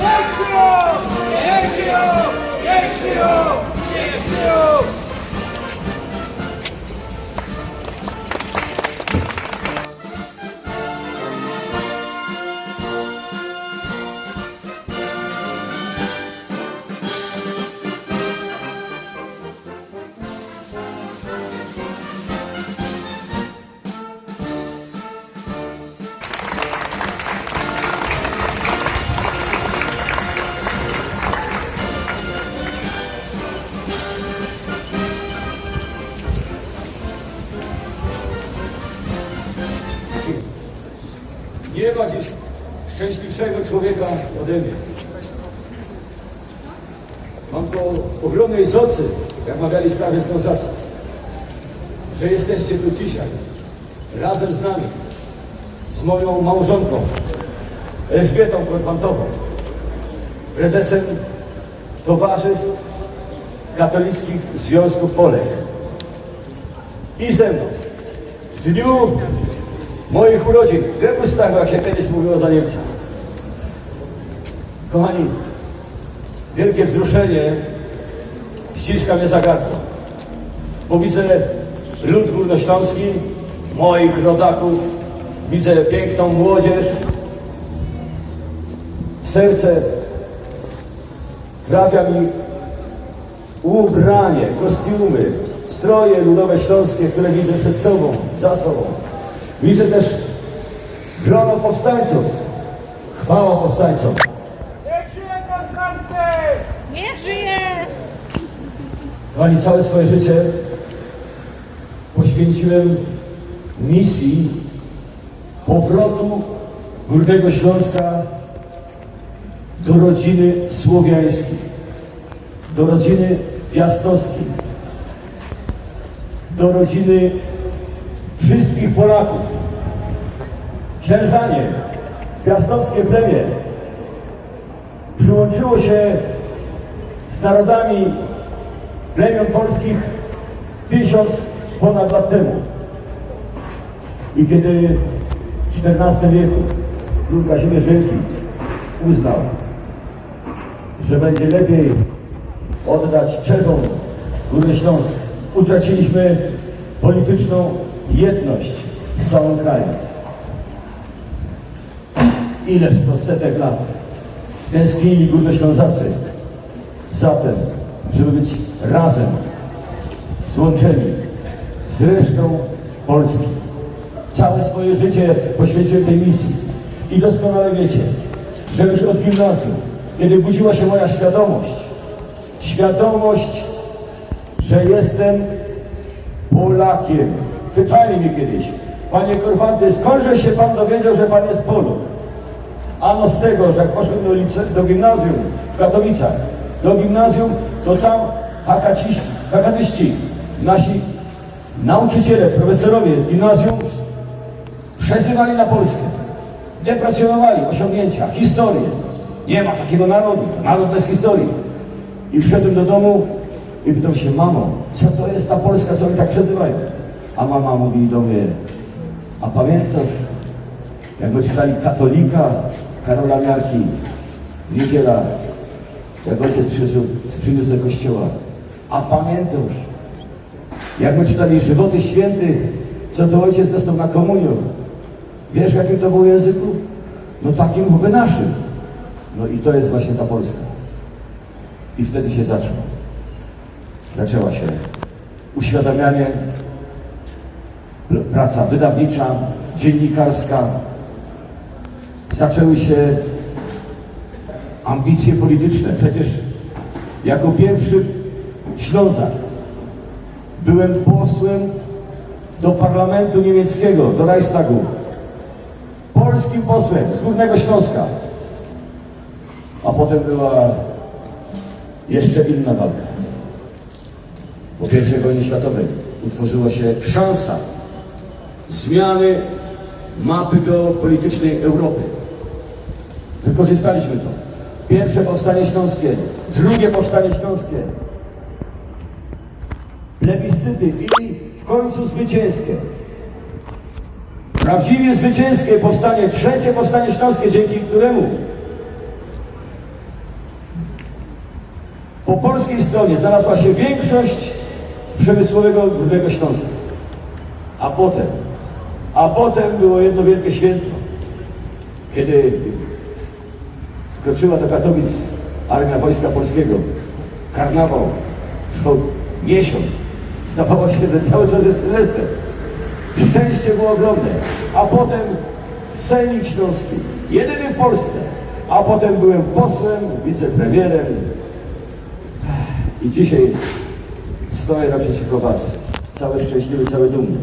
Niech żyją! Niech żyją! Niech żyją! Niech żyją! Nie ma dziś szczęśliwszego człowieka ode mnie. Mam po ogromnej zocy, jak mawiali starzy związacy, że jesteście tu dzisiaj, razem z nami, z moją małżonką, Elżbietą Korfantową, prezesem Towarzystw Katolickich Związków Polek i ze mną w dniu moich urodzin, Geburtstagu, jak się kiedyś mówiło za Niemca. Kochani, wielkie wzruszenie ściska mnie za gardło, bo widzę lud górnośląski, moich rodaków, widzę piękną młodzież, w serce trafia mi ubranie, kostiumy, stroje ludowe śląskie, które widzę przed sobą, za sobą. Widzę też grono powstańców. Chwała powstańcom. Niech żyje Konstanty! Niech żyje! Kochani, całe swoje życie poświęciłem misji powrotu Górnego Śląska do rodziny słowiańskiej, do rodziny piastowskiej, do rodziny wszystkich Polaków. Księżanie, piastowskie plemię przyłączyło się z narodami plemion polskich tysiąc ponad lat temu. I kiedy w XIV wieku król Kazimierz Wielki uznał, że będzie lepiej oddać Czechom Górny Śląsk, utraciliśmy polityczną jedność z całym krajem. Ileż to setek lat tęsknili Górnoślązacy za tym, żeby być razem, złączeni z resztą Polski. Całe swoje życie poświęciłem tej misji. I doskonale wiecie, że już od gimnazjum, kiedy budziła się moja świadomość, świadomość, że jestem Polakiem. Pytali mnie kiedyś, panie Korfanty, skądże się pan dowiedział, że pan jest Polak? Ano z tego, że jak poszedłem do, lice, do gimnazjum w Katowicach, do gimnazjum, to tam hakaciści, hakatyści, nasi nauczyciele, profesorowie gimnazjum przezywali na Polskę, deprecjonowali osiągnięcia, historię. Nie ma takiego narodu, naród bez historii. I wszedłem do domu i pytam się, mamo, co to jest ta Polska, co oni tak przezywają? A mama mówi do mnie, a pamiętasz, jak my czytali katolika Karola Miarki, niedziela, jak ojciec przyszedł, przyniósł do kościoła. A pamiętasz, jak my czytali żywoty świętych, co to ojciec dostał na komunię. Wiesz w jakim to było języku? No takim chyba naszym. No i to jest właśnie ta Polska. I wtedy się zaczęło. Zaczęła się uświadamianie, praca wydawnicza, dziennikarska, zaczęły się ambicje polityczne. Przecież jako pierwszy Ślązak byłem posłem do parlamentu niemieckiego, do Reichstagu. Polskim posłem z Górnego Śląska. A potem była jeszcze inna walka. Po I wojnie światowej utworzyła się szansa zmiany mapy geopolitycznej Europy. Wykorzystaliśmy to. Pierwsze powstanie śląskie, drugie powstanie śląskie, plebiscyty i w końcu zwycięskie. Prawdziwie zwycięskie powstanie, trzecie powstanie śląskie, dzięki któremu po polskiej stronie znalazła się większość przemysłowego Górnego Śląska. A potem, a potem było jedno wielkie święto, kiedy wkroczyła do Katowic Armia Wojska Polskiego. Karnawał trwał miesiąc. Zdawało się, że cały czas jest Sylwester. Szczęście było ogromne. A potem Sejmik Śląski, jedyny w Polsce. A potem byłem posłem, wicepremierem. I dzisiaj stoję naprzeciwko Was. Cały szczęśliwy, cały dumny.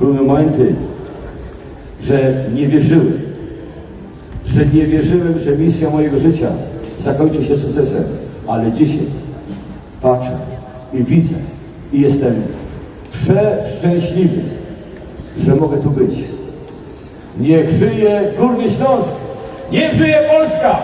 Były momenty, że nie wierzyłem, że nie wierzyłem, że misja mojego życia zakończy się sukcesem, ale dzisiaj patrzę i widzę i jestem przeszczęśliwy, że mogę tu być. Niech żyje Górny Śląsk! Niech żyje Polska!